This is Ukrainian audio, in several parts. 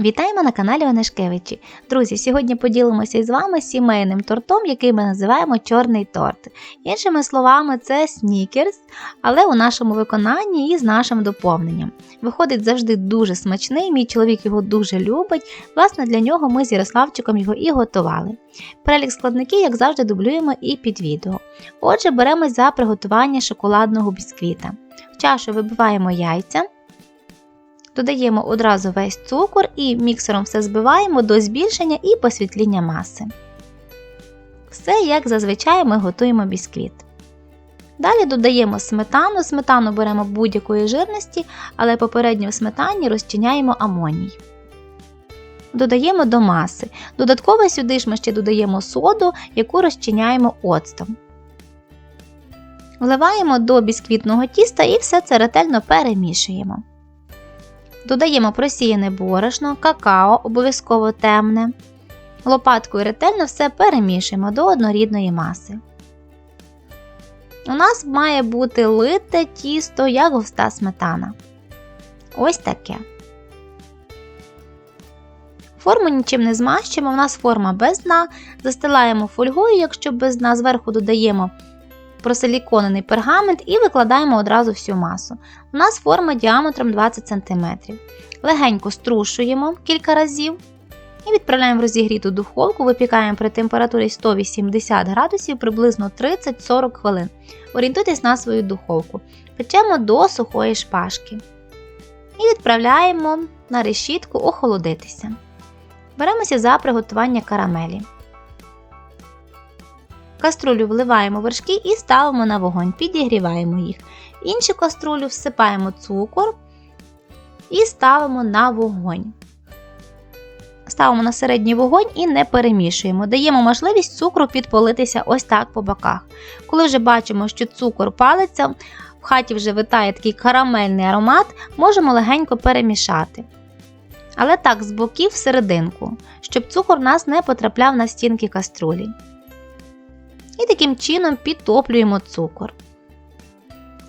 Вітаємо на каналі Онешкевичі. Друзі, сьогодні поділимося із вами сімейним тортом, який ми називаємо чорний торт. Іншими словами, це снікерс, але у нашому виконанні і з нашим доповненням. Виходить завжди дуже смачний, мій чоловік його дуже любить. Власне, для нього ми з Ярославчиком його і готували. Перелік складників, як завжди, дублюємо і під відео. Отже, беремось за приготування шоколадного бісквіта. В чашу вибиваємо яйця. Додаємо одразу весь цукор і міксером все збиваємо до збільшення і посвітління маси. Все як зазвичай ми готуємо бісквіт. Далі додаємо сметану. Сметану беремо будь-якої жирності, але попередньо в сметані розчиняємо амоній. Додаємо до маси. Додатково сюди ж ми ще додаємо соду, яку розчиняємо оцтом. Вливаємо до бісквітного тіста і все це ретельно перемішуємо. Додаємо просіяне борошно, какао, обов'язково темне. Лопаткою ретельно все перемішуємо до однорідної маси. У нас має бути лите тісто, як густа сметана. Ось таке. Форму нічим не змащуємо, у нас форма без дна. Застилаємо фольгою, якщо без дна, зверху додаємо просиліконений пергамент і викладаємо одразу всю масу. У нас форма діаметром 20 см. Легенько струшуємо кілька разів і відправляємо в розігріту духовку, випікаємо при температурі 180 градусів приблизно 30-40 хвилин. Орієнтуйтесь на свою духовку. Печемо до сухої шпажки. І відправляємо на решітку охолодитися. Беремося за приготування карамелі. Каструлю вливаємо вершки і ставимо на вогонь, підігріваємо їх. В іншу каструлю всипаємо цукор і ставимо на вогонь. Ставимо на середній вогонь і не перемішуємо. Даємо можливість цукру підпалитися ось так по боках. Коли вже бачимо, що цукор палиться, в хаті вже витає такий карамельний аромат, можемо легенько перемішати. Але так, з боків всерединку, щоб цукор у нас не потрапляв на стінки каструлі і таким чином підтоплюємо цукор.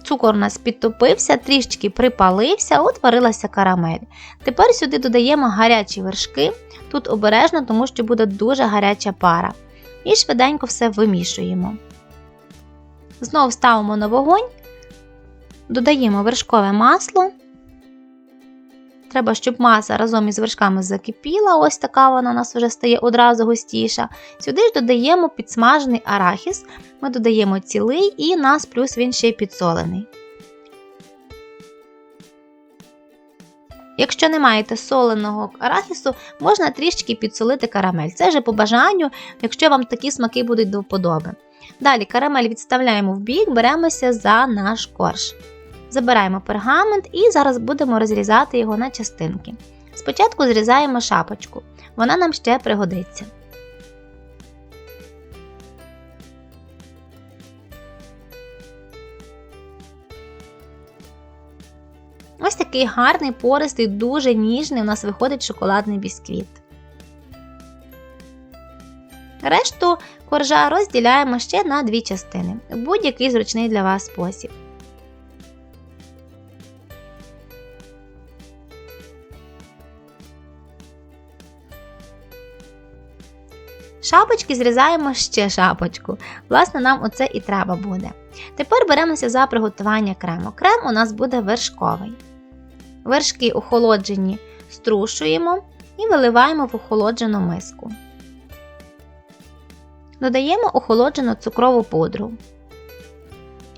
Цукор у нас підтопився, трішки припалився, утворилася карамель. Тепер сюди додаємо гарячі вершки, тут обережно, тому що буде дуже гаряча пара. І швиденько все вимішуємо. Знову ставимо на вогонь, додаємо вершкове масло. Треба, щоб маса разом із вершками закипіла, ось така вона у нас вже стає одразу густіша. Сюди ж додаємо підсмажений арахіс, ми додаємо цілий і нас плюс він ще підсолений. Якщо не маєте соленого арахісу, можна трішки підсолити карамель. Це вже по бажанню, якщо вам такі смаки будуть до вподоби. Далі карамель відставляємо в бік, беремося за наш корж. Забираємо пергамент і зараз будемо розрізати його на частинки. Спочатку зрізаємо шапочку, вона нам ще пригодиться. Ось такий гарний, пористий, дуже ніжний у нас виходить шоколадний бісквіт. Решту коржа розділяємо ще на дві частини, будь-який зручний для вас спосіб. Шапочки зрізаємо ще шапочку. Власне, нам оце і треба буде. Тепер беремося за приготування крему. Крем у нас буде вершковий. Вершки охолоджені струшуємо і виливаємо в охолоджену миску. Додаємо охолоджену цукрову пудру.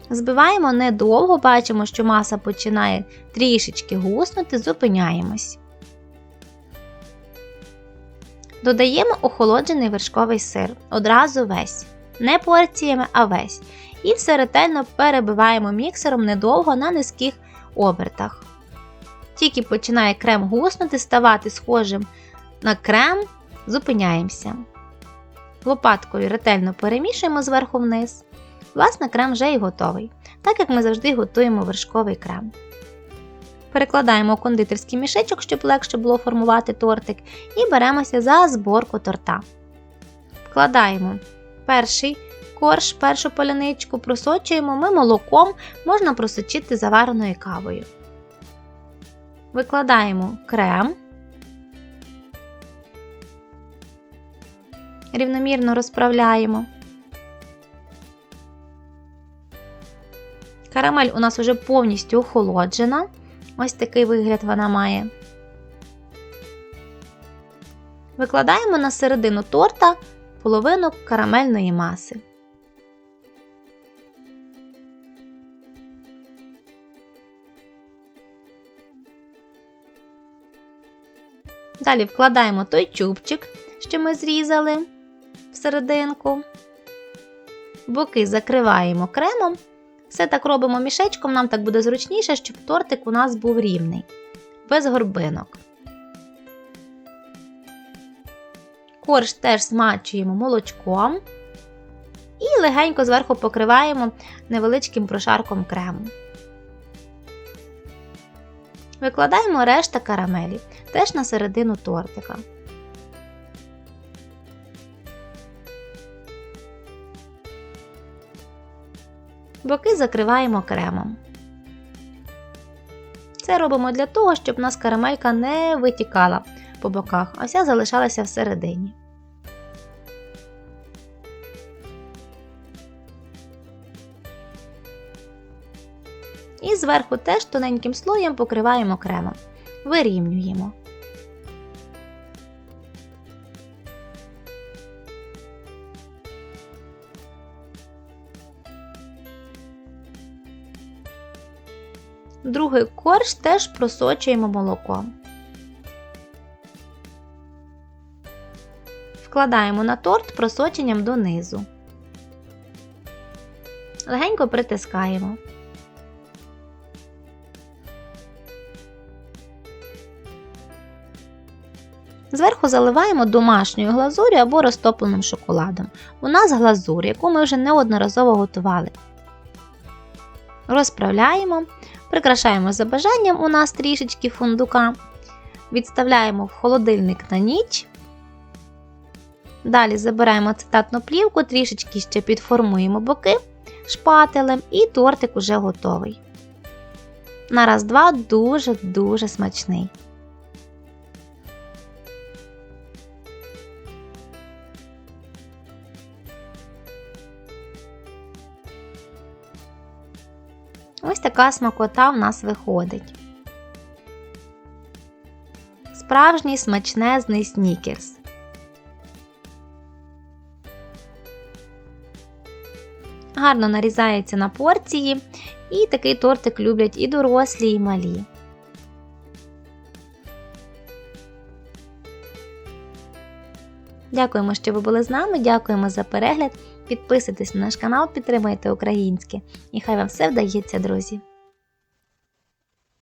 Збиваємо недовго, бачимо, що маса починає трішечки гуснути, зупиняємось. Додаємо охолоджений вершковий сир, одразу весь, не порціями, а весь. І все ретельно перебиваємо міксером недовго на низьких обертах. Тільки починає крем гуснути, ставати схожим на крем, зупиняємося. Лопаткою ретельно перемішуємо зверху вниз. Власне, крем вже і готовий, так як ми завжди готуємо вершковий крем перекладаємо кондитерський мішечок, щоб легше було формувати тортик, і беремося за зборку торта. Вкладаємо перший корж, першу поляничку просочуємо ми молоком, можна просочити завареною кавою. Викладаємо крем. Рівномірно розправляємо. Карамель у нас вже повністю охолоджена. Ось такий вигляд вона має. Викладаємо на середину торта половину карамельної маси. Далі вкладаємо той чубчик, що ми зрізали в серединку. Боки закриваємо кремом. Все так робимо мішечком, нам так буде зручніше, щоб тортик у нас був рівний, без горбинок. Корж теж смачуємо молочком і легенько зверху покриваємо невеличким прошарком крему. Викладаємо решта карамелі теж на середину тортика. Боки закриваємо кремом. Це робимо для того, щоб у нас карамелька не витікала по боках, а вся залишалася всередині. І зверху теж тоненьким слоєм покриваємо кремом. Вирівнюємо. Другий корж теж просочуємо молоком. Вкладаємо на торт просоченням донизу. Легенько притискаємо. Зверху заливаємо домашньою глазур'ю або розтопленим шоколадом. У нас глазур, яку ми вже неодноразово готували. Розправляємо, прикрашаємо за бажанням у нас трішечки фундука, відставляємо в холодильник на ніч. Далі забираємо ацетатну плівку, трішечки ще підформуємо боки шпателем і тортик уже готовий. На раз-два дуже-дуже смачний. Така смакота в нас виходить. Справжній смачнезний снікерс. Гарно нарізається на порції, і такий тортик люблять і дорослі, і малі. Дякуємо, що ви були з нами. Дякуємо за перегляд. Підписуйтесь на наш канал, підтримайте українське. І хай вам все вдається, друзі!